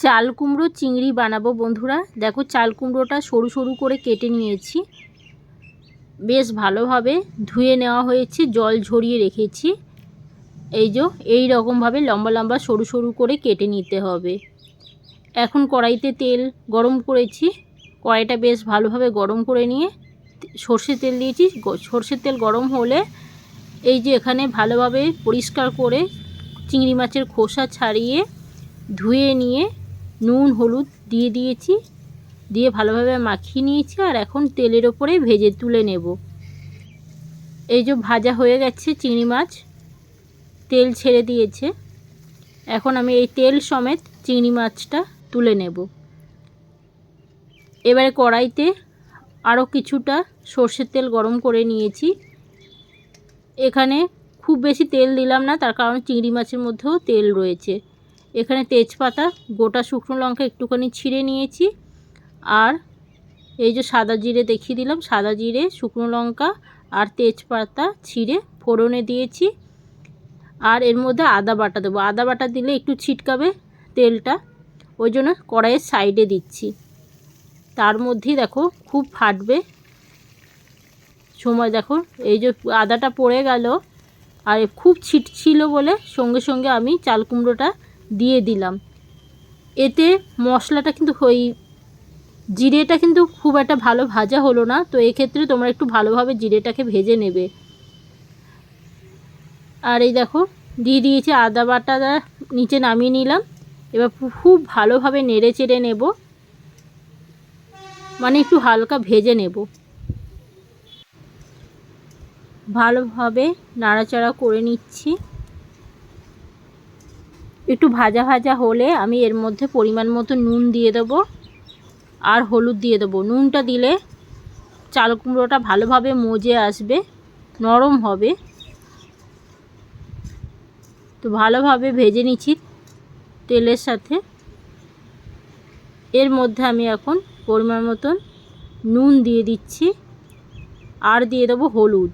চাল কুমড়ো চিংড়ি বানাবো বন্ধুরা। দেখো চাল কুমড়োটা সরু সরু করে কেটে নিয়েছি। বেশ ভালোভাবে ধুয়ে নেওয়া হয়েছে, জল ঝরিয়ে রেখেছি। এই যে, এই রকমভাবে লম্বা লম্বা সরু সরু করে কেটে নিতে হবে। এখন কড়াইতে তেল গরম করেছি। কড়াইটা বেশ ভালোভাবে গরম করে নিয়ে সর্ষের তেল দিয়েছি। সর্ষের তেল গরম হলে এই যে এখানে ভালোভাবে পরিষ্কার করে চিংড়ি মাছের খোসা ছাড়িয়ে ধুয়ে নিয়ে নুন, হলুদ দিয়ে দিয়েছি। দিয়ে ভালোভাবে মাখিয়ে নিয়েছি আর এখন তেলের ওপরে ভেজে তুলে নেব। এই যে ভাজা হয়ে গেছে চিংড়ি মাছ, তেল ছেড়ে দিয়েছে। এখন আমি এই তেল সমেত চিংড়ি মাছটা তুলে নেব। এবারে কড়াইতে আরও কিছুটা সর্ষের তেল গরম করে নিয়েছি। এখানে খুব বেশি তেল দিলাম না, তার কারণ চিংড়ি মাছের মধ্যেও তেল রয়েছে। এখানে তেজপাতা, গোটা শুকনো লঙ্কা একটুখানি ছিঁড়ে নিয়েছি। আর এই যে সাদা জিরে দেখিয়ে দিলাম, সাদা জিরে, শুকনো লঙ্কা আর তেজপাতা ছিঁড়ে ফোড়নে দিয়েছি। আর এর মধ্যে আদা বাটা দেবো। আদা বাটা দিলে একটু ছিটকাবে তেলটা, ওই জন্য কড়াইয়ের সাইডে দিচ্ছি। তার মধ্যেই দেখো খুব ফাটবে। সময় দেখো, এই যে আদাটা পড়ে গেল, আর খুব ছিট ছিল বলে সঙ্গে সঙ্গে আমি চাল কুমড়োটা দিয়ে দিলাম। এতে মশলাটা কিন্তু ওই জিরেটা কিন্তু খুব একটা ভালো ভাজা হলো না, তো এক্ষেত্রে তোমরা একটু ভালোভাবে জিরেটাকে ভেজে নেবে। আর এই দেখো, দিয়ে দিয়েছি আদা বাটা নিচে নামিয়ে নিলাম। এবার খুব ভালোভাবে নেড়ে চেড়ে নেব। মানে একটু হালকা ভেজে নেব। ভালোভাবে নাড়াচাড়া করে নিচ্ছি। একটু ভাজা ভাজা হলে আমি এর মধ্যে পরিমাণ মতো নুন দিয়ে দেবো আর হলুদ দিয়ে দেবো। নুনটা দিলে চাল কুমড়োটা ভালোভাবে মজে আসবে, নরম হবে। তো ভালোভাবে ভেজে নিচ্ছি তেলের সাথে। এর মধ্যে আমি এখন পরিমাণ মতন নুন দিয়ে দিচ্ছি। আর দিয়ে দেবো হলুদ।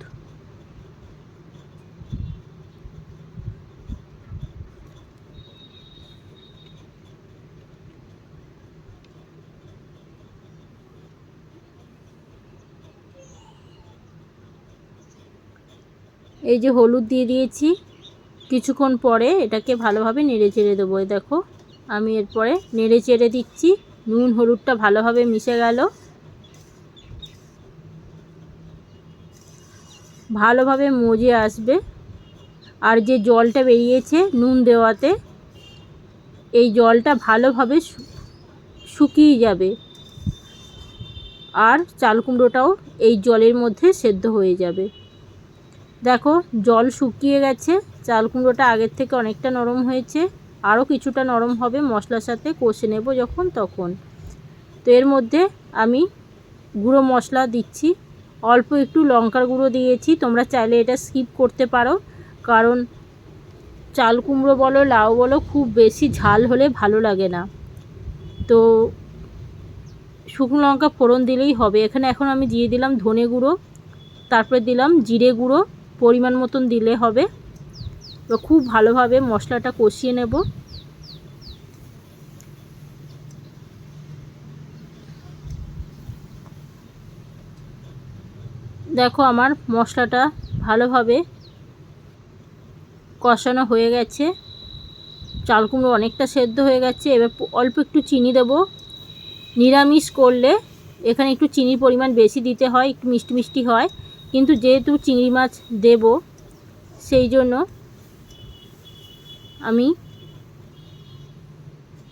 এই যে হলুদ দিয়ে দিয়েছি। কিছুক্ষণ পরে এটাকে ভালোভাবে নেড়ে চেড়ে দেবো দেখো। আমি এরপরে নেড়ে চেড়ে দিচ্ছি। নুন, হলুদটা ভালোভাবে মিশে গেল। ভালোভাবে মজে আসবে। আর যে জলটা বেরিয়েছে নুন দেওয়াতে, এই জলটা ভালোভাবে শুকিয়ে যাবে। আর চাল কুমড়োটাও এই জলের মধ্যে সেদ্ধ হয়ে যাবে। দেখো, জল শুকিয়ে গেছে। চাল কুমড়োটা আগের থেকে অনেকটা নরম হয়েছে। আরও কিছুটা নরম হবে, মশলার সাথে কষে নেব যখন তখন। তো এর মধ্যে আমি গুঁড়ো মশলা দিচ্ছি। অল্প একটু লঙ্কার গুঁড়ো দিয়েছি। তোমরা চাইলে এটা স্কিপ করতে পারো। কারণ চাল কুমড়ো বলো, লাউ বলো, খুব বেশি ঝাল হলে ভালো লাগে না। তো শুকনো লঙ্কা ফোড়ন দিলেই হবে। এখানে এখন আমি দিয়ে দিলাম ধনে গুঁড়ো, তারপরে দিলাম জিরে গুঁড়ো পরিমাণ মতন দিলে হবে। তো খুব ভালোভাবে মশলাটা কষিয়ে নেব। দেখো আমার মশলাটা ভালোভাবে কষানো হয়ে গেছে। চাল কুমড়ো অনেকটা সেদ্ধ হয়ে গেছে। এবার অল্প একটু চিনি দেবো। নিরামিষ করলে এখানে একটু চিনির পরিমাণ বেশি দিতে হয়, একটু মিষ্টি মিষ্টি হয়। কিন্তু যেহেতু চিংড়ি মাছ দেব, সেই জন্য আমি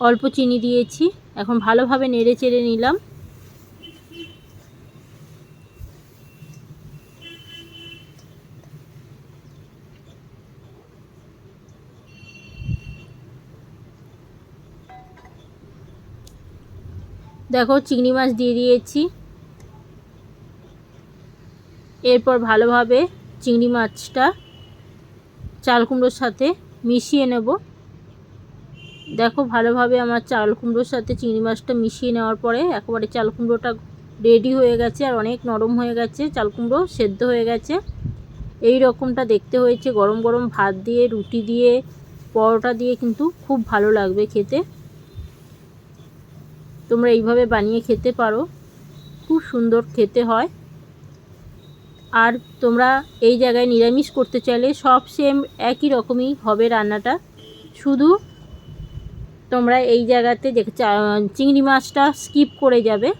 অল্প চিনি দিয়েছি। এখন ভালোভাবে নেড়ে চেড়ে নিলাম। দেখো, চিংড়ি মাছ দিয়ে দিয়েছি। এরপর ভালোভাবে চিংড়ি মাছটা, চাল কুমড়োর সাথে মিশিয়ে নেব। দেখো ভালোভাবে আমার চাল কুমড়োর সাথে চিংড়ি মাছটা মিশিয়ে নেওয়ার পরে একেবারে চাল কুমড়োটা রেডি হয়ে গেছে আর অনেক নরম হয়ে গেছে, চাল কুমড়ো সেদ্ধ হয়ে গেছে। এই রকমটা দেখতে হয়েছে, গরম গরম ভাত দিয়ে, রুটি দিয়ে, পরোটা দিয়ে কিন্তু খুব ভালো লাগবে খেতে। তোমরা এইভাবে বানিয়ে খেতে পারো, খুব সুন্দর খেতে হয়। আর তোমরা এই জায়গায় নিরামিষ করতে চাইলে সব সেম একই রকমই হবে রান্নাটা। শুধু তোমরা এই জায়গাতে চিংড়ি মাছটা স্কিপ করে যাবে।